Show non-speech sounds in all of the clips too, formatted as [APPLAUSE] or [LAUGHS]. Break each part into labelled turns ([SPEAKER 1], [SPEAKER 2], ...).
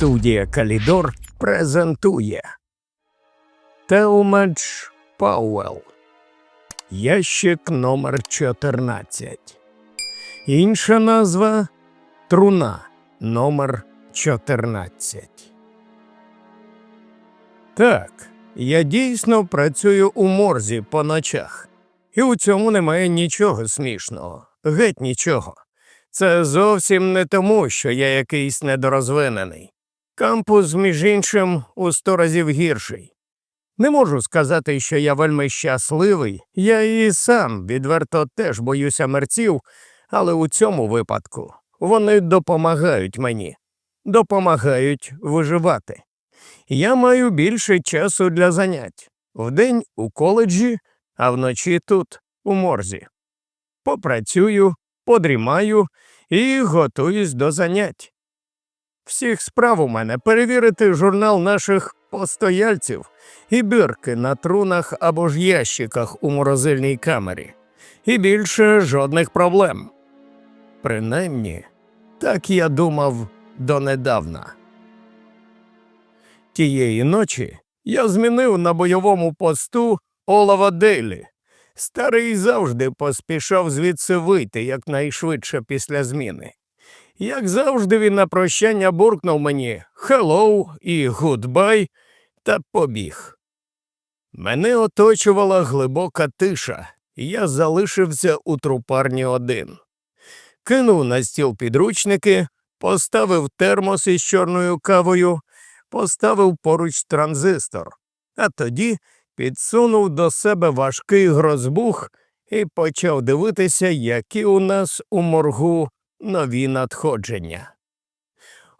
[SPEAKER 1] Студія Калідор презентує Телмедж Пауел. Ящик номер 14. Інша назва Труна номер 14. Так, я дійсно працюю у морзі по ночах. І у цьому немає нічого смішного. Геть нічого. Це зовсім не тому, що я якийсь недорозвинений. Кампус, між іншим, у сто разів гірший. Не можу сказати, що я вельми щасливий, я і сам відверто теж боюся мерців, але у цьому випадку вони допомагають мені, допомагають виживати. Я маю більше часу для занять вдень у коледжі, а вночі тут, у морзі. Попрацюю, подрімаю і готуюсь до занять. Всіх справ у мене перевірити журнал наших постояльців і бірки на трунах або ж ящиках у морозильній камері. І більше жодних проблем. Принаймні, так я думав донедавна. Тієї ночі я змінив на бойовому посту Олава Дейлі. Старий завжди поспішав звідси вийти якнайшвидше після зміни. Як завжди, він на прощання буркнув мені «Хеллоу» і «Гудбай» та побіг. Мене оточувала глибока тиша, і я залишився у трупарні один. Кинув на стіл підручники, поставив термос із чорною кавою, поставив поруч транзистор, а тоді підсунув до себе важкий грозбух і почав дивитися, які у нас у моргу нові надходження.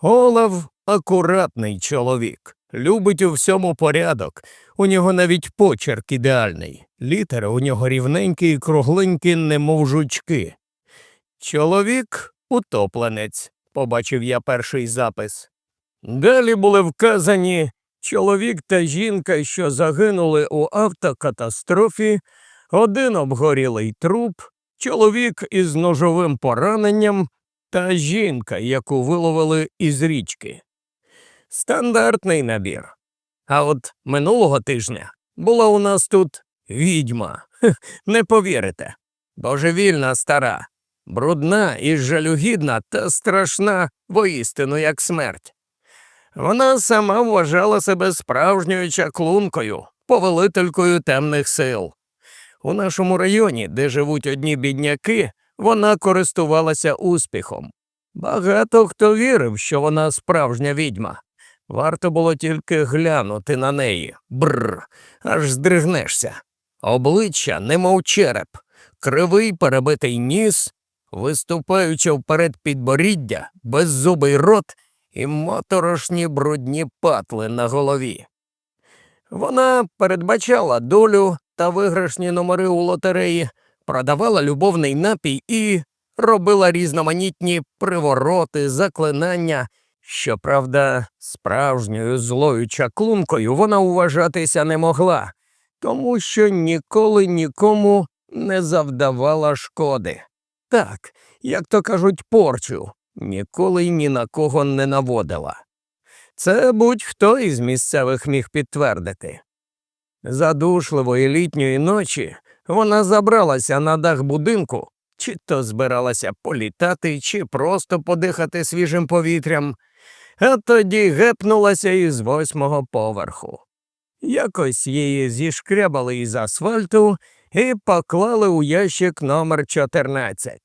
[SPEAKER 1] Олав акуратний чоловік, любить у всьому порядок, у нього навіть почерк ідеальний, літери у нього рівненькі і кругленькі, немов жучки. Чоловік утопленець, побачив я перший запис. Далі були вказані чоловік та жінка, що загинули у автокатастрофі, один обгорілий труп, чоловік із ножовим пораненням та жінка, яку виловили із річки. Стандартний набір. А от минулого тижня була у нас тут відьма. Не повірите. Божевільна стара, брудна і жалюгідна та страшна воістину як смерть. Вона сама вважала себе справжньою чаклункою, повелителькою темних сил. У нашому районі, де живуть одні бідняки, вона користувалася успіхом. Багато хто вірив, що вона справжня відьма. Варто було тільки глянути на неї. Бррр, аж здригнешся. Обличчя, немов череп, кривий перебитий ніс, виступаючи вперед підборіддя, беззубий рот і моторошні брудні патли на голові. Вона передбачала долю та виграшні номери у лотереї, продавала любовний напій і робила різноманітні привороти, заклинання. Щоправда, справжньою злою чаклункою вона вважатися не могла, тому що ніколи нікому не завдавала шкоди. Так, як то кажуть, порчу, ніколи ні на кого не наводила. Це будь-хто із місцевих міг підтвердити. Задушливої літньої ночі вона забралася на дах будинку, чи то збиралася політати, чи просто подихати свіжим повітрям, а тоді гепнулася із восьмого поверху. Якось її зішкрябали із асфальту і поклали у ящик номер 14.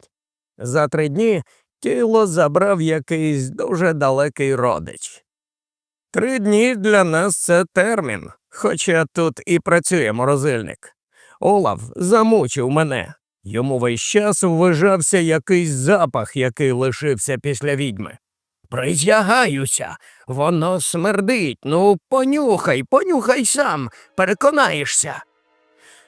[SPEAKER 1] За три дні тіло забрав якийсь дуже далекий родич. Три дні для нас це термін, хоча тут і працює морозильник. Олаф замучив мене. Йому весь час ввижався якийсь запах, який лишився після відьми. Присягаюся, воно смердить. Ну, понюхай, понюхай сам, переконаєшся.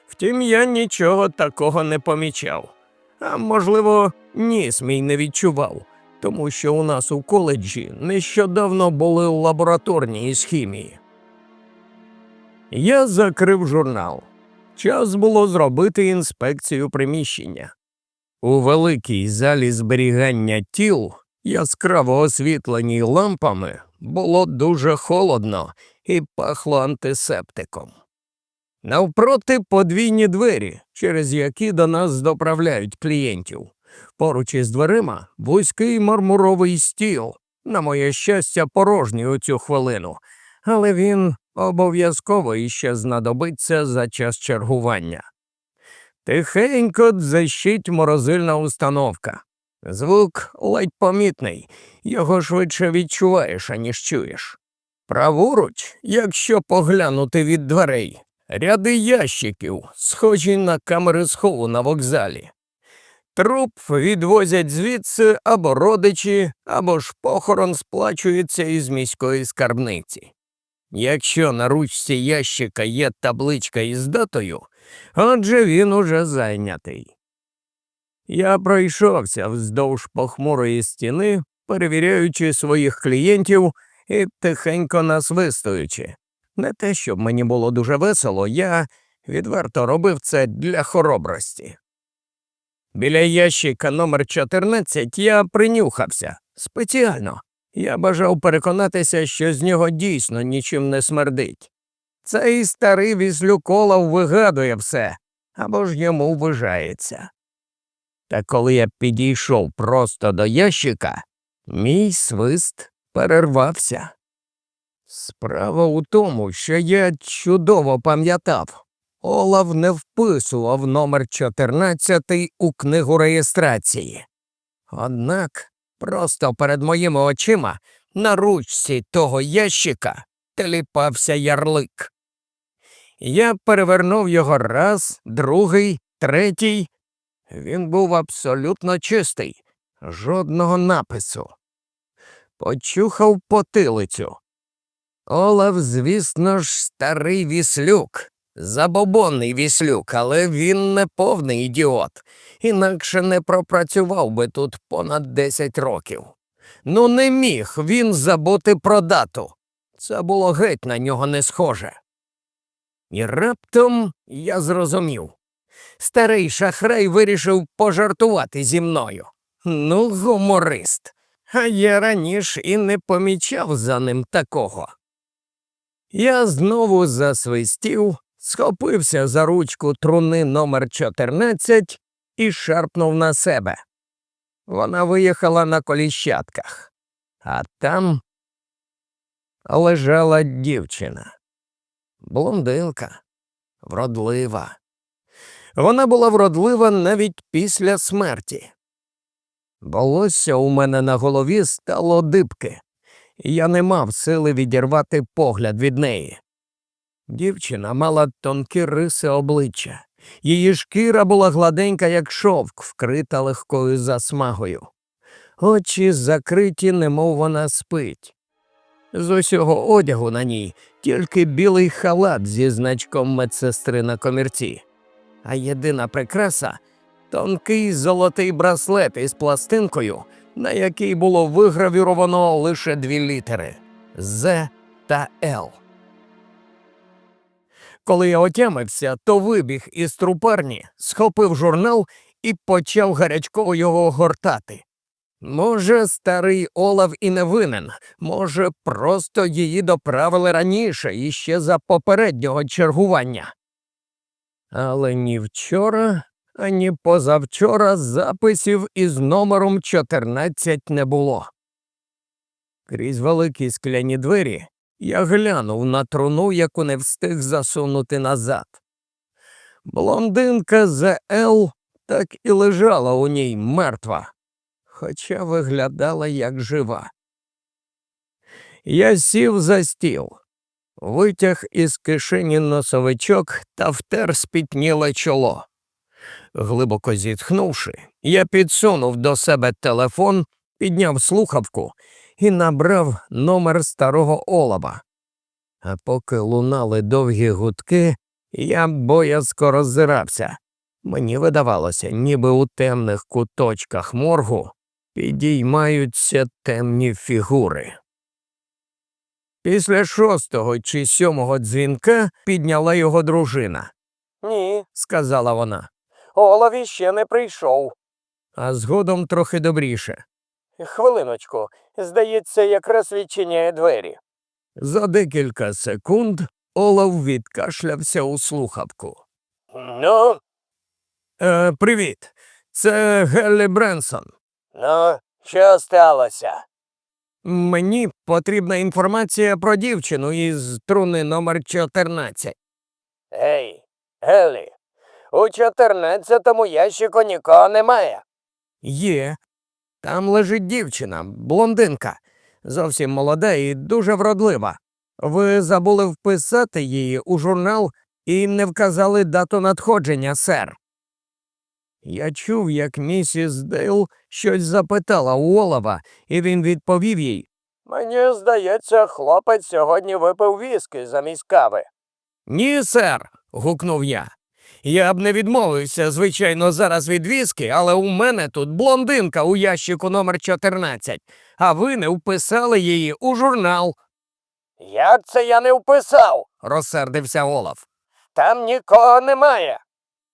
[SPEAKER 1] Втім, я нічого такого не помічав. А можливо, ніс мій не відчував, тому що у нас у коледжі нещодавно були лабораторні із хімії. Я закрив журнал. Час було зробити інспекцію приміщення. У великій залі зберігання тіл, яскраво освітленій лампами, було дуже холодно і пахло антисептиком. Навпроти подвійні двері, через які до нас доправляють клієнтів. Поруч із дверима вузький мармуровий стіл, на моє щастя, порожній у цю хвилину, але він обов'язково іще знадобиться за час чергування. Тихенько дзищить морозильна установка. Звук ледь помітний, його швидше відчуваєш, аніж чуєш. Праворуч, якщо поглянути від дверей, ряди ящиків, схожі на камери схову на вокзалі. Труп відвозять звідси або родичі, або ж похорон сплачується із міської скарбниці. Якщо на ручці ящика є табличка із датою, отже він уже зайнятий. Я пройшовся вздовж похмурої стіни, перевіряючи своїх клієнтів і тихенько насвистуючи. Не те, щоб мені було дуже весело, я відверто робив це для хоробрості. Біля ящика номер 14 я принюхався спеціально. Я бажав переконатися, що з нього дійсно нічим не смердить. Цей старий віслюколов вигадує все або ж йому вважається. Та коли я підійшов просто до ящика, мій свист перервався. Справа у тому, що я чудово пам'ятав, Олав не вписував номер 14 у книгу реєстрації. Однак просто перед моїми очима на ручці того ящика теліпався ярлик. Я перевернув його раз, другий, третій. Він був абсолютно чистий, жодного напису. Почухав потилицю. Олав, звісно ж, старий віслюк, забобонний віслюк, але він не повний ідіот, інакше не пропрацював би тут понад 10 років. Ну, не міг він забути про дату. Це було геть на нього не схоже. І раптом я зрозумів. Старий шахрай вирішив пожартувати зі мною. Ну, гуморист. А я раніше і не помічав за ним такого. Я знову засвистів, схопився за ручку труни номер 14 і шарпнув на себе. Вона виїхала на коліщатках, а там лежала дівчина. Блондинка, вродлива. Вона була вродлива навіть після смерті. Волосся у мене на голові стало дибки, і я не мав сили відірвати погляд від неї. Дівчина мала тонкі риси обличчя, її шкіра була гладенька, як шовк, вкрита легкою засмагою. Очі закриті, немов вона спить. З усього одягу на ній тільки білий халат зі значком медсестри на комірці, а єдина прикраса тонкий золотий браслет із пластинкою, на якій було вигравіровано лише дві літери З та Л. Коли я отямився, то вибіг із трупарні, схопив журнал і почав гарячково його гортати. Може, старий Олав і не винен, може, просто її доправили раніше іще за попереднього чергування. Але ні вчора, ані позавчора записів із номером 14 не було. Крізь великі скляні двері я глянув на труну, яку не встиг засунути назад. Блондинка ЗЛ так і лежала у ній мертва, хоча виглядала як жива. Я сів за стіл, витяг із кишені носовичок та втер спітніле чоло. Глибоко зітхнувши, я підсунув до себе телефон, підняв слухавку і набрав номер старого Олаба. А поки лунали довгі гудки, я боязко роззирався. Мені видавалося, ніби у темних куточках моргу підіймаються темні фігури. Після шостого чи сьомого дзвінка підняла його дружина. Ні, сказала вона. Олав іще не прийшов. А згодом трохи добріше. Хвилиночку, Здається, якраз відчиняє двері. За декілька секунд Олав відкашлявся у слухавку. Ну. Е, привіт. Це Геллі Бренсон. Ну, що сталося? Мені потрібна інформація про дівчину із труни номер 14. Ей, Геллі, у 14-му ящику нікого немає. Є. Там лежить дівчина, блондинка, зовсім молода і дуже вродлива. Ви забули вписати її у журнал і не вказали дату надходження, сер. Я чув, як місіс Дейл щось запитала у Олава, і він відповів їй. Мені здається, хлопець сьогодні випив віски замість кави. Ні, сер. гукнув я. Я б не відмовився, звичайно, зараз від віски, але у мене тут блондинка у ящику номер 14, а ви не вписали її у журнал. Як це я не вписав? розсердився Олаф. Там нікого немає.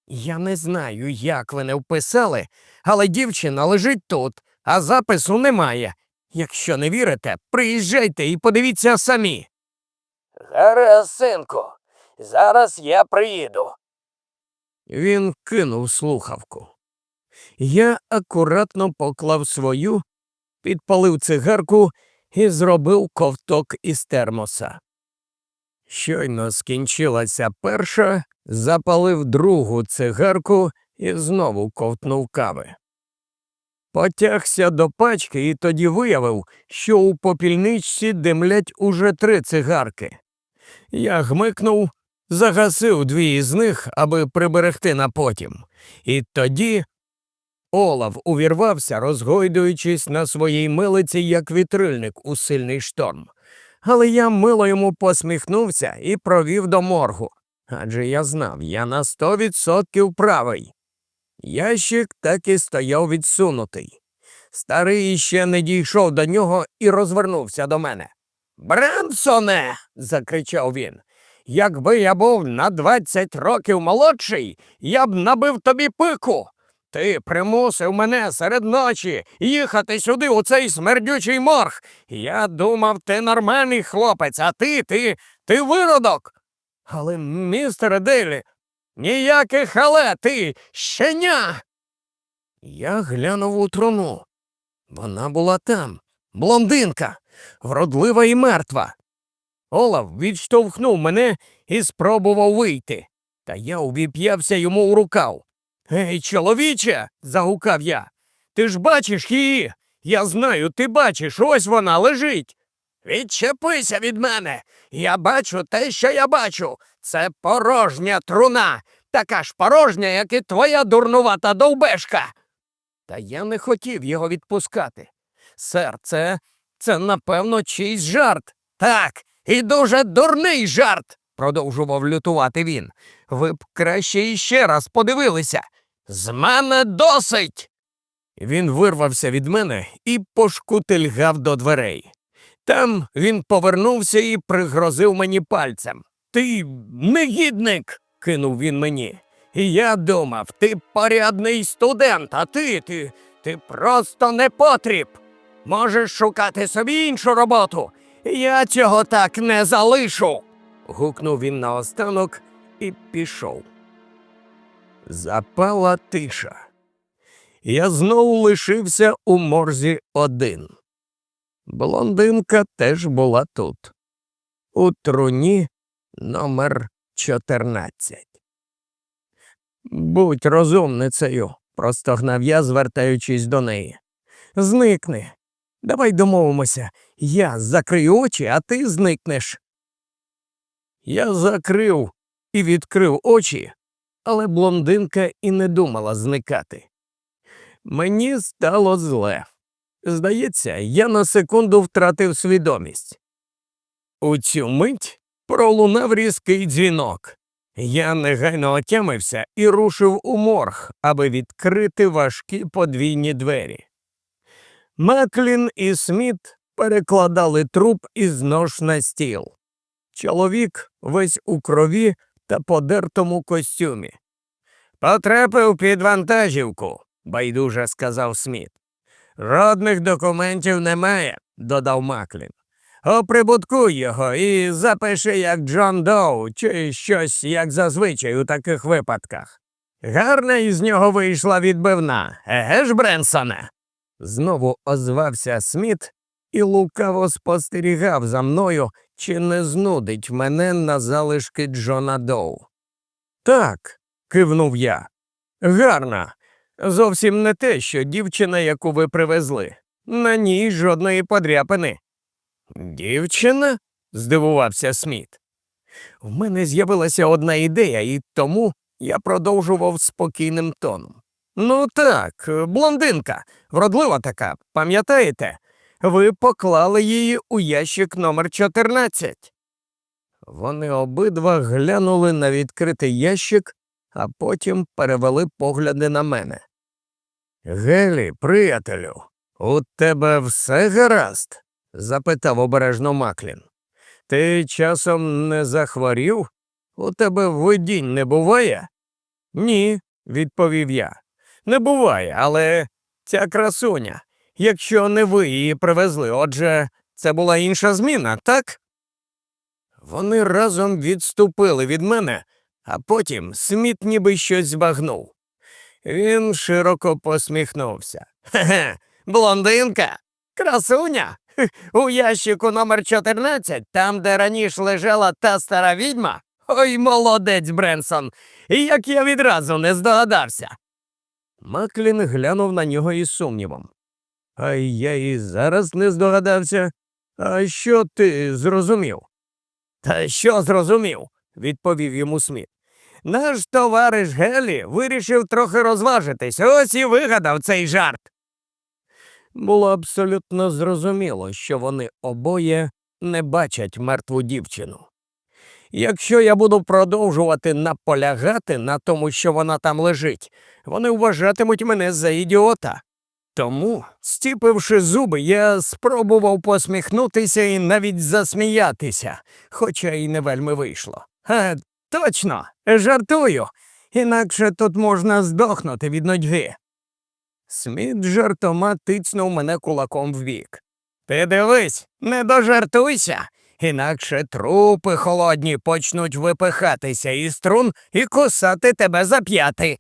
[SPEAKER 1] Я не знаю, як ви не вписали, але дівчина лежить тут, а запису немає. Якщо не вірите, приїжджайте і подивіться самі. Гаразд, синку, зараз я приїду. Він кинув слухавку. Я акуратно поклав свою, підпалив цигарку і зробив ковток із термоса. Щойно скінчилася перша, запалив другу цигарку і знову ковтнув кави. Потягся до пачки і тоді виявив, що у попільничці димлять уже три цигарки. Я гмикнув, загасив дві із них, аби приберегти на потім. І тоді Олав увірвався, розгойдуючись на своїй милиці, як вітрильник у сильний шторм. Але я мило йому посміхнувся і провів до моргу. Адже я знав, я на сто відсотків правий. Ящик так і стояв відсунутий. Старий ще не дійшов до нього і розвернувся до мене. Бренсоне. закричав він. Якби я був на двадцять років молодший, я б набив тобі пику. Ти примусив мене серед ночі їхати сюди у цей смердючий морг. Я думав, ти нормальний хлопець, а ти, ти, ти виродок. Але, містере Дейлі, ніяких але ти щеня. Я глянув у труну. Вона була там, блондинка, вродлива і мертва. Олаф відштовхнув мене і спробував вийти, та я увіп'явся йому у рукав. Ей, чоловіче. загукав я. Ти ж бачиш її? Я знаю, ти бачиш, ось вона лежить. Відчепися від мене. Я бачу те, що я бачу. Це порожня труна, така ж порожня, як і твоя дурнувата довбешка. Та я не хотів його відпускати. Сер, це, це, напевно, чийсь жарт. Так, і дуже дурний жарт, продовжував лютувати він. Ви б краще іще раз подивилися. З мене досить. Він вирвався від мене і пошкутильгав до дверей. Там він повернувся і пригрозив мені пальцем. Ти негідник, кинув він мені. І я думав, ти порядний студент, а ти, ти, ти просто не потріб. Можеш шукати собі іншу роботу. Я цього так не залишу. гукнув він наостанок і пішов. Запала тиша. Я знову лишився у морзі один. Блондинка теж була тут, у труні номер 14. Будь розумницею, простогнав я, звертаючись до неї. Зникни. Давай домовимося. Я закрию очі, а ти зникнеш. Я закрив і відкрив очі, але блондинка і не думала зникати. Мені стало зле. Здається, я на секунду втратив свідомість. У цю мить пролунав різкий дзвінок. Я негайно отямився і рушив у морг, аби відкрити важкі подвійні двері. Маклін і Сміт перекладали труп із нож на стіл. Чоловік весь у крові та подертому костюмі. Потрапив під вантажівку, байдуже сказав Сміт. Жодних документів немає, додав Маклін. Оприбуткуй його і запиши як Джон Доу чи щось як зазвичай у таких випадках. Гарна із нього вийшла відбивна, еге ж, Бренсоне? Знову озвався Сміт і лукаво спостерігав за мною, чи не знудить мене на залишки Джона Доу. Так, кивнув я. Гарна. Зовсім не те, що дівчина, яку ви привезли. На ній жодної подряпини. Дівчина? здивувався Сміт. В мене з'явилася одна ідея, і тому я продовжував спокійним тоном. Ну так, блондинка, вродлива така, пам'ятаєте? Ви поклали її у ящик номер 14. Вони обидва глянули на відкритий ящик, а потім перевели погляди на мене. Гелі, приятелю, у тебе все гаразд? запитав обережно Маклін. Ти часом не захворів? У тебе видінь не буває? Ні, відповів я. Не буває, але ця красуня. Якщо не ви її привезли, отже, це була інша зміна, так? Вони разом відступили від мене, а потім Сміт ніби щось збагнув. Він широко посміхнувся. Хе-хе, блондинка, красуня. У ящику номер 14, там, де раніше лежала та стара відьма. Ой, молодець, Бренсон. Як я відразу не здогадався. Маклін глянув на нього із сумнівом. А я і зараз не здогадався. А що ти зрозумів? Та що зрозумів? відповів йому Сміт. Наш товариш Гелі вирішив трохи розважитись, ось і вигадав цей жарт. Було абсолютно зрозуміло, що вони обоє не бачать мертву дівчину. Якщо я буду продовжувати наполягати на тому, що вона там лежить, вони вважатимуть мене за ідіота. Тому, стіпивши зуби, я спробував посміхнутися і навіть засміятися, хоча й не вельми вийшло. А, точно, жартую, інакше тут можна здохнути від нудьги. Сміт жартома тицнув мене кулаком в бік. Ти дивись, не дожартуйся, інакше трупи холодні почнуть випихатися із струн і кусати тебе за п'яти.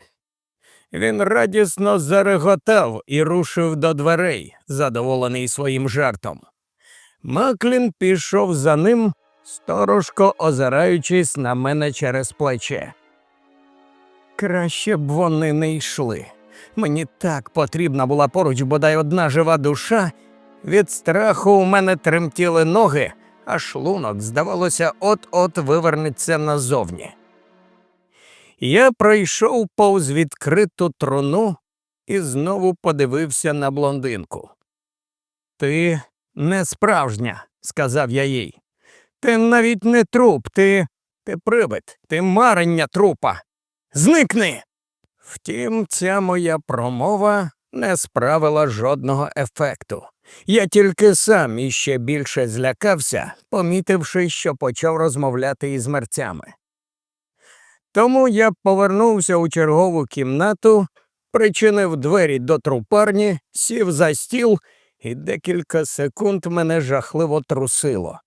[SPEAKER 1] Він радісно зареготав і рушив до дверей, задоволений своїм жартом. Маклін пішов за ним, сторожко озираючись на мене через плече. Краще б вони не йшли. Мені так потрібна була поруч бодай одна жива душа. Від страху у мене тремтіли ноги, а шлунок, здавалося, от-от вивернеться назовні. Я пройшов повз відкриту труну і знову подивився на блондинку. Ти не справжня, сказав я їй. Ти навіть не труп, ти. ти привид, ти марення трупа. Зникни. Втім, ця моя промова не справила жодного ефекту. Я тільки сам іще більше злякався, помітивши, що почав розмовляти із мерцями. Тому я повернувся у чергову кімнату, причинив двері до трупарні, сів за стіл, і декілька секунд мене жахливо трусило.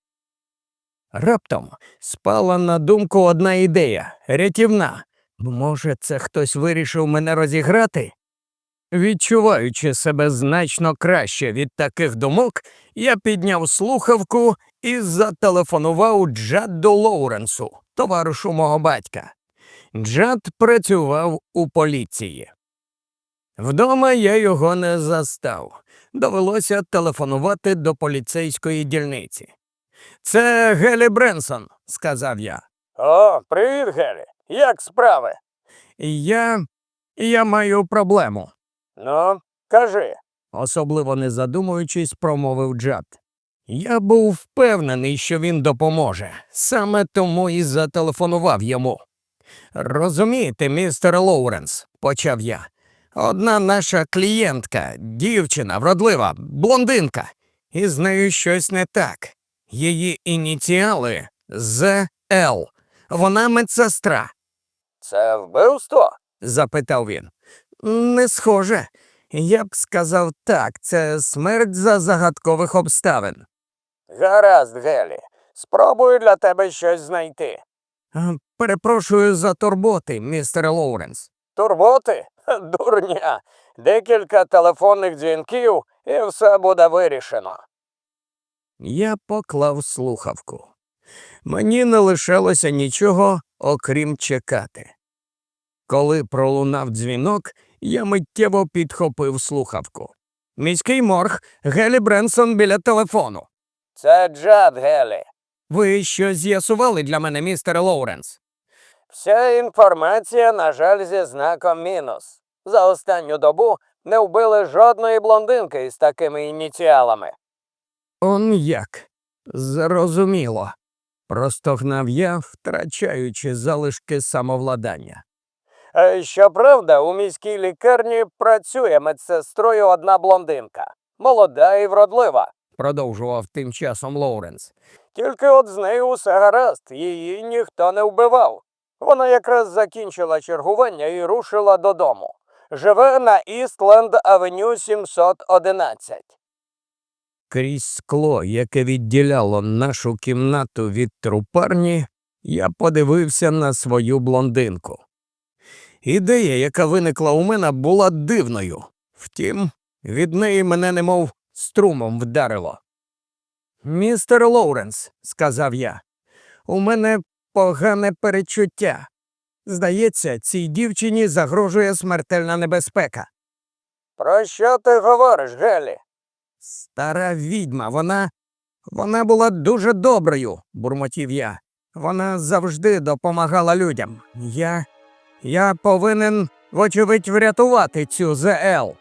[SPEAKER 1] Раптом спала на думку одна ідея рятівна. Може, це хтось вирішив мене розіграти? Відчуваючи себе значно краще від таких думок, я підняв слухавку і зателефонував Джадду Лоуренсу, товаришу мого батька. Джад працював у поліції. Вдома я його не застав. Довелося телефонувати до поліцейської дільниці. Це Гелі Бренсон, сказав я. О, привіт, Гелі. Як справи? Я. я маю проблему. Ну, кажи. особливо не задумуючись, промовив Джад. Я був впевнений, що він допоможе. Саме тому і зателефонував йому. Розумієте, містер Лоуренс, почав я. Одна наша клієнтка, дівчина, вродлива, блондинка, і з нею щось не так. Її ініціали ЗЛ. Вона медсестра. Це вбивство? запитав він. Не схоже. Я б сказав так, це смерть за загадкових обставин. Гаразд, Гелі. Спробую для тебе щось знайти. Перепрошую за турботи, містер Лоуренс. Турботи? Дурня. Декілька телефонних дзвінків і все буде вирішено. Я поклав слухавку. Мені не лишалося нічого, окрім чекати. Коли пролунав дзвінок, я миттєво підхопив слухавку. Міський морг Гелі Бренсон біля телефону. Це Джад Гелі. Ви щось з'ясували для мене, містер Лоуренс? Вся інформація, на жаль, зі знаком мінус. За останню добу не вбили жодної блондинки із такими ініціалами. Он як. Зрозуміло. Простогнав я, втрачаючи залишки самовладання. Е, Щоправда, у міській лікарні працює медсестрою одна блондинка. Молода і вродлива, продовжував тим часом Лоуренс. Тільки от з нею усе гаразд, її ніхто не вбивав. Вона якраз закінчила чергування і рушила додому. Живе на Істленд Авеню 711. Крізь скло, яке відділяло нашу кімнату від трупарні, я подивився на свою блондинку. Ідея, яка виникла у мене, була дивною. Втім, від неї мене немов струмом вдарило. Містер Лоуренс, сказав я, у мене погане перечуття. Здається, цій дівчині загрожує смертельна небезпека. Про що ти говориш, Гелі? Стара відьма, вона. Вона була дуже доброю, бурмотів я. Вона завжди допомагала людям. Я. Я повинен, вочевидь, врятувати цю ЗЛ.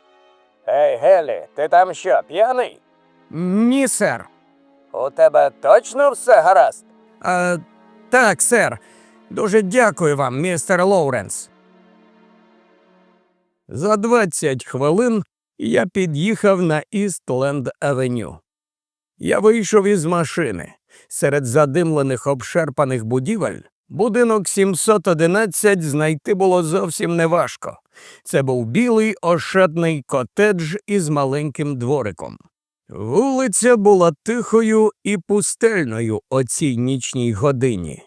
[SPEAKER 1] Ей, Гелі, ти там що, п'яний? Ні, сер. У тебе точно все гаразд? А, так, сер. Дуже дякую вам, містер Лоуренс. За 20 хвилин я під'їхав на Істленд Авеню. Я вийшов із машини. Серед задимлених обшерпаних будівель будинок 711 знайти було зовсім неважко. Це був білий ошатний котедж із маленьким двориком. Вулиця була тихою і пустельною о цій нічній годині.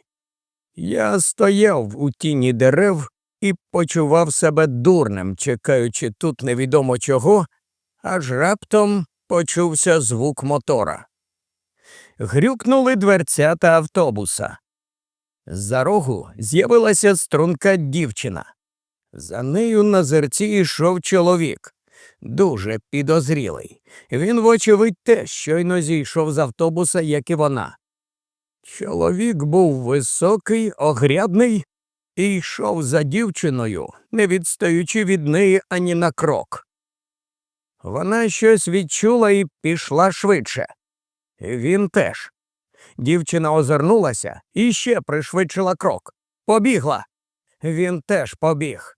[SPEAKER 1] Я стояв у тіні дерев і почував себе дурним, чекаючи тут невідомо чого, аж раптом почувся звук мотора. Грюкнули дверцята автобуса. За рогу з'явилася струнка дівчина. За нею на зерці йшов чоловік. Дуже підозрілий. Він, вочевидь, теж щойно зійшов з автобуса, як і вона. Чоловік був високий, огрядний і йшов за дівчиною, не відстаючи від неї ані на крок. Вона щось відчула і пішла швидше. Він теж. Дівчина озирнулася і ще пришвидшила крок. Побігла. Він теж побіг.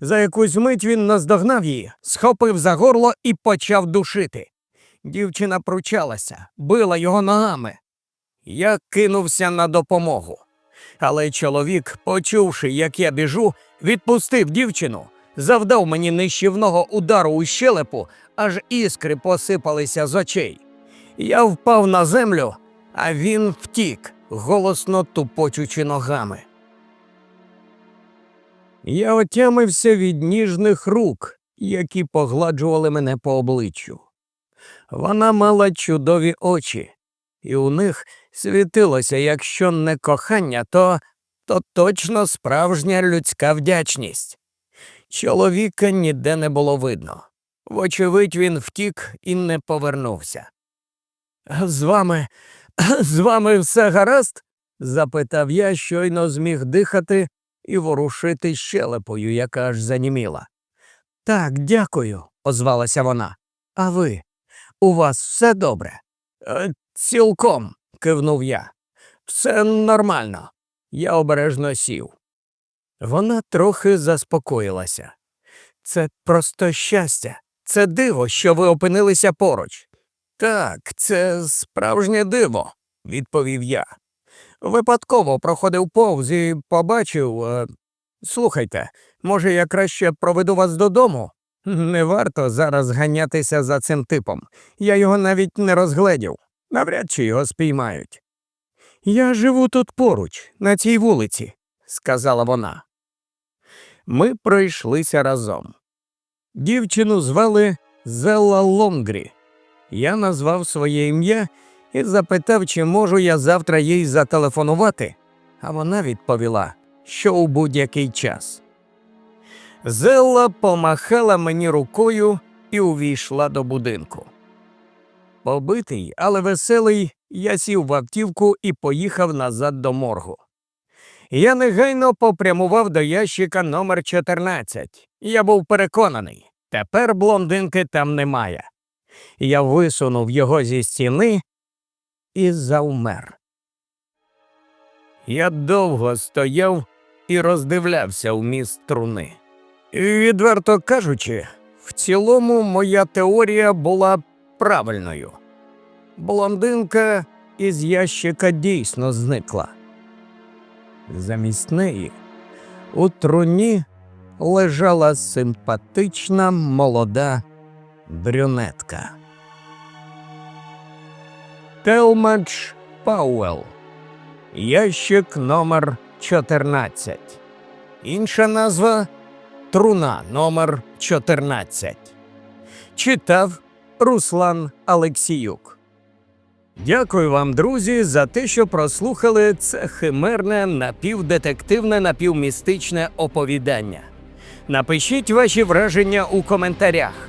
[SPEAKER 1] За якусь мить він наздогнав її, схопив за горло і почав душити. Дівчина пручалася, била його ногами. Я кинувся на допомогу. Але чоловік, почувши, як я біжу, відпустив дівчину, завдав мені нищівного удару у щелепу, аж іскри посипалися з очей. Я впав на землю, а він втік, голосно тупочучи ногами. Я отямився від ніжних рук, які погладжували мене по обличчю. Вона мала чудові очі, і у них світилося, якщо не кохання, то, то точно справжня людська вдячність. Чоловіка ніде не було видно. Вочевидь, він втік і не повернувся. З вами, [LAUGHS] з вами все гаразд? запитав я, щойно зміг дихати і ворушити щелепою, яка аж заніміла. Так, дякую, озвалася вона. А ви? У вас все добре? «Е, Цілком, кивнув я. Все нормально. Я обережно сів. Вона трохи заспокоїлася. Це просто щастя, це диво, що ви опинилися поруч. Так, це справжнє диво, відповів я. Випадково проходив повз і побачив. Е... Слухайте, може, я краще проведу вас додому? Не варто зараз ганятися за цим типом. Я його навіть не розгледів. Навряд чи його спіймають. Я живу тут поруч, на цій вулиці, сказала вона. Ми пройшлися разом. Дівчину звали Зелла Лонгрі. Я назвав своє ім'я і запитав, чи можу я завтра їй зателефонувати, а вона відповіла, що у будь-який час. Зелла помахала мені рукою і увійшла до будинку. Побитий, але веселий, я сів в автівку і поїхав назад до моргу. Я негайно попрямував до ящика номер 14. Я був переконаний, тепер блондинки там немає. Я висунув його зі стіни і завмер. Я довго стояв і роздивлявся в міст труни. І, Відверто кажучи, в цілому моя теорія була правильною. Блондинка із ящика дійсно зникла. Замість неї у труні лежала симпатична молода брюнетка. Телмадж Пауел. Ящик номер 14. Інша назва Труна номер 14. Читав Руслан Алексіюк. Дякую вам, друзі, за те, що прослухали це химерне напівдетективне напівмістичне оповідання. Напишіть ваші враження у коментарях.